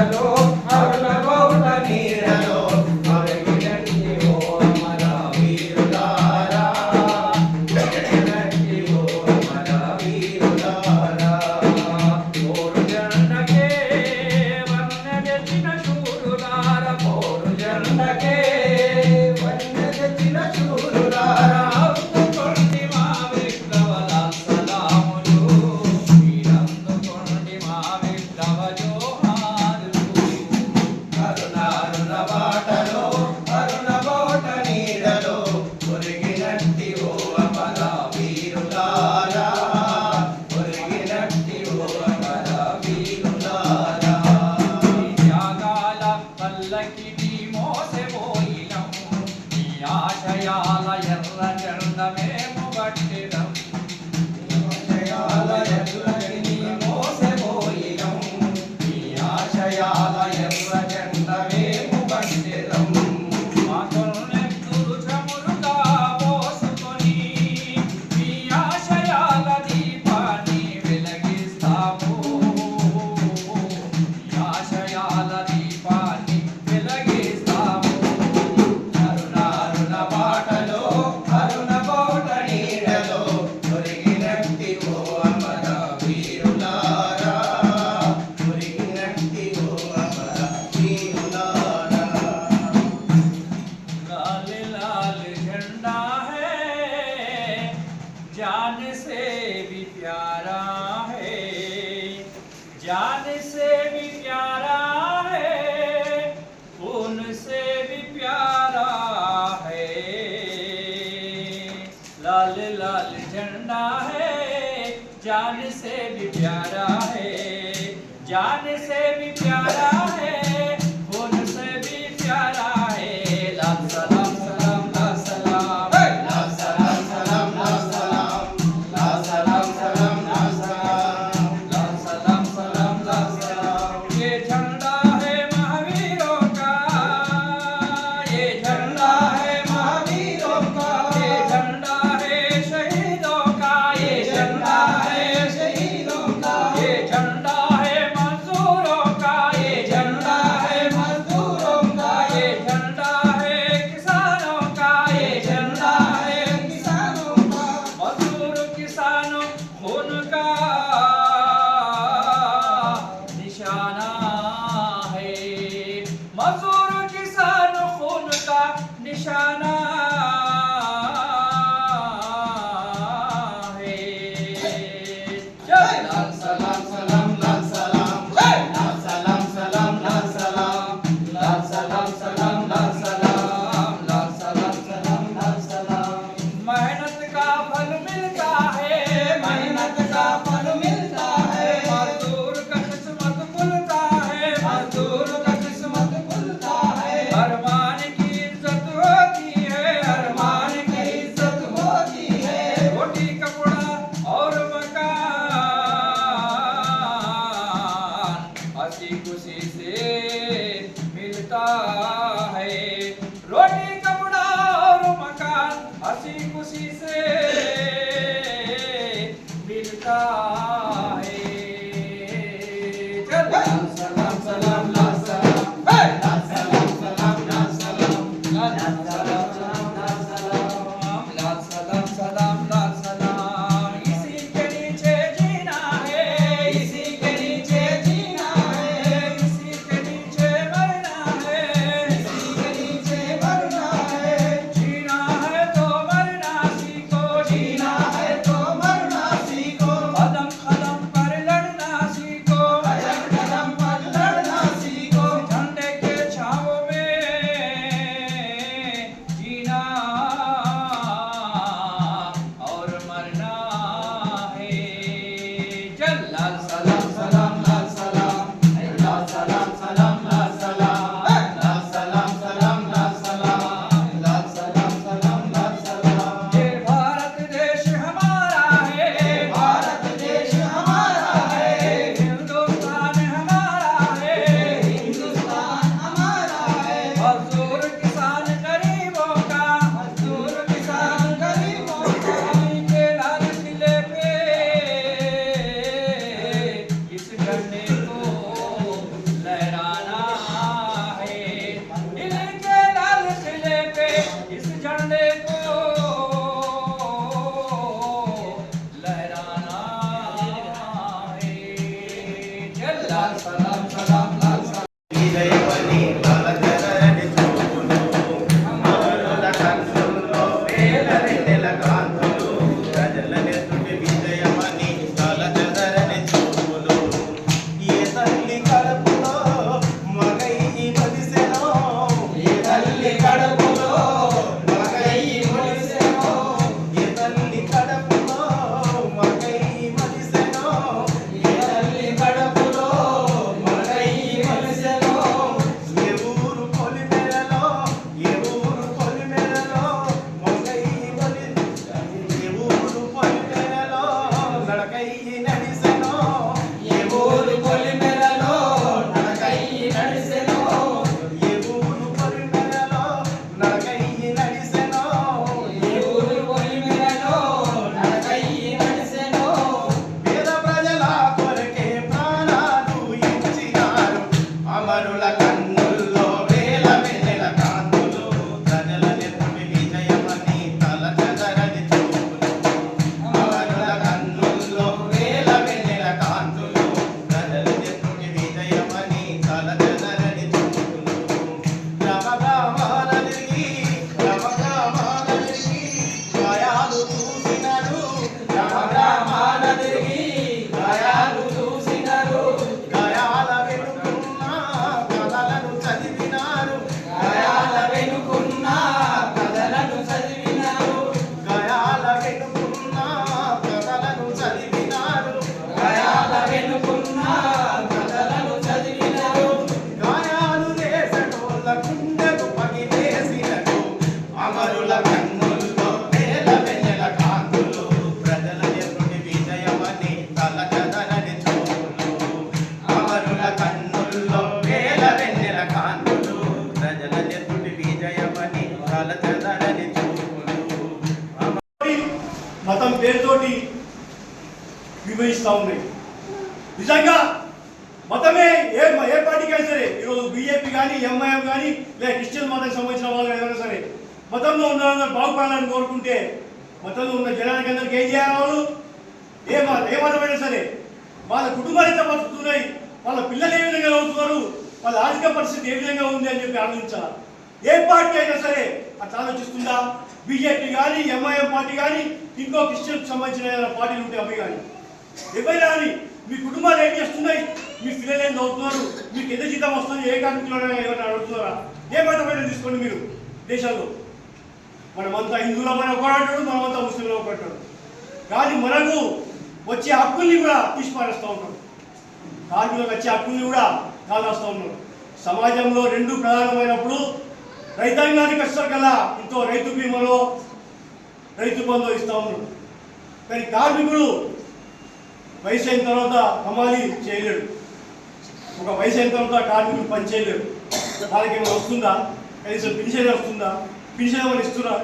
Déjalo. प्यारा है। जान से भी प्यारा है। మతం పేరుతోటి విభజిస్తూ ఉన్నాయి. నిజంగా మతమే ఏ ఏ పార్టీకి అయినా సరే ఈరోజు బీజేపీ కానీ ఎంఐఎం కానీ లేదా క్రిస్టియన్ మతానికి సంబంధించిన వాళ్ళు ఏమైనా సరే మతంలో ఉన్న బాగుపడాలని కోరుకుంటే మతంలో ఉన్న జనానికి అందరికి ఏం చేయాలి వాళ్ళు? ఏ మాట ఏ మతమైనా సరే వాళ్ళ కుటుంబాలు ఎంత బతుకుతున్నాయి వాళ్ళ పిల్లలు ఏ విధంగా అవుతున్నారు వాళ్ళ ఆర్థిక పరిస్థితి ఏ విధంగా ఉంది అని చెప్పి ఆలోచించాలి? ఏ పార్టీ అయినా సరే అట్లా ఆలోచిస్తుందా. బీజేపీ కానీ ఎంఐఎం పార్టీ కానీ ఇంకో క్రిస్టియన్కి సంబంధించిన ఏదైనా పార్టీలు ఉంటే అవి కానీ ఎవరైనా కానీ మీ కుటుంబాలు ఏం చేస్తున్నాయి? మీ పిల్లలు ఏం చదువుతున్నారు? మీకు ఎంత జీతం వస్తుంది? ఏ కార్మికులు ఏమైనా అడుగుతున్నారా? ఏ మతమైన తీసుకోండి మీరు దేశాల్లో? మనమంతా హిందువులమైన ఒకటాడు మనమంతా ముస్లింలు ఒకటాడు కానీ మనకు వచ్చే హక్కుల్ని కూడా తీసిపారేస్తూ ఉంటాం కార్మికులకు వచ్చే హక్కుల్ని కూడా కాదాస్తూ ఉన్నారు సమాజంలో రెండు ప్రధానమైనప్పుడు రైతాంగానికి వచ్చేసరికల్లా ఇంతో రైతు బీమాలో రైతు బంధు ఇస్తా ఉన్నాడు. కానీ కార్మికుడు వయసు అయిన తర్వాత హమాలి చేయలేడు. ఒక వయసు అయిన తర్వాత కార్మికుడు పని చేయలేడు. వాళ్ళకి ఏమైనా వస్తుందా? కనీసం పెన్షన్ వస్తుందా? పెన్షన్ ఏమైనా ఇస్తున్నా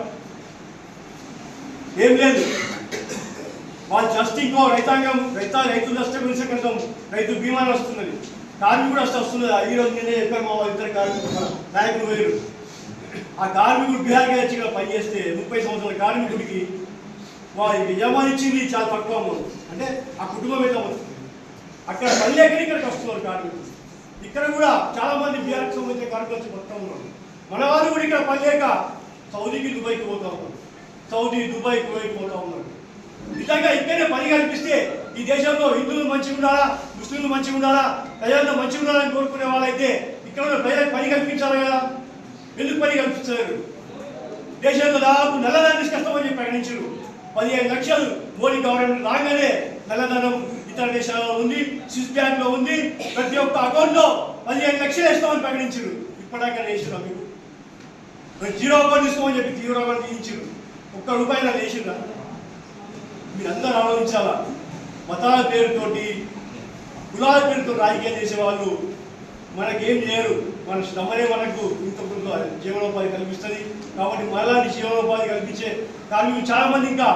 ఏం లేదు. వాళ్ళు జస్ట్ ఇంకో రైతాంగం రైత రైతు నష్టం గురించి కనీసం రైతు బీమాని వస్తున్నది కార్మికుడు వస్తే వస్తున్నది. ఈ రోజు నేనే చెప్పాను మా ఇద్దరు కార్మికులు. నాయకులు వేరు ఆ కార్మికుడు బీహార్ వచ్చి ఇక్కడ పనిచేస్తే ముప్పై సంవత్సరాల కార్మికుడికి వారికి యజమానిచ్చింది చాలా తక్కువ అమౌంట్ అంటే ఆ కుటుంబం మీద వస్తుంది అక్కడ పని లేకనే ఇక్కడికి వస్తున్నారు కార్మికులు? ఇక్కడ కూడా చాలా మంది బీఆర్కి సంబంధించిన కార్మికులు వచ్చి మొత్తం ఉన్నారు. మన వారు కూడా ఇక్కడ పని లేక సౌదీకి దుబాయ్కి పోతా ఉన్నారు. సౌదీ దుబాయ్ కువైట్ పోతా ఉన్నారు. నిజంగా ఇక్కడే పని కల్పిస్తే ఈ దేశంలో హిందువులు మంచిగా ఉండాలా? ముస్లింలు మంచిగా ఉండాలా? ప్రజలంతా మంచిగా ఉండాలని కోరుకునే వాళ్ళైతే ఇక్కడ ఉన్న ప్రజలకు పని కల్పించాలి కదా. ఎందుకు పని కల్పించలేరు దేశంలో దాదాపు నల్లధనం తీసుకొస్తామని చెప్పి ప్రకటించారు. పదిహేను లక్షలు మోడీ గవర్నమెంట్ రాగానే నల్లధనం ఇతర దేశాలలో ఉంది స్విస్ బ్యాంక్లో ఉంది ప్రతి ఒక్క అకౌంట్లో పదిహేను లక్షలు వేస్తామని ప్రకటించారు. ఇప్పటిదాకా వేసిరా మీకు జీరో అకౌంట్ తీసుకోమని చెప్పి జీరో అకౌంట్ తీయించారు. ఒక్క రూపాయలు వేసిందా మీరందరూ ఆలోచించాలా? మతాల పేరుతోటి కులాల పేరుతో రాజకీయం చేసే వాళ్ళు మనకేం చేయరు. మన శ్రమనే మనకు ఇంత జీవనోపాధి కల్పిస్తుంది. కాబట్టి మనలాంటి జీవనోపాధి కల్పించే కార్మికులు చాలా మంది ఇంకా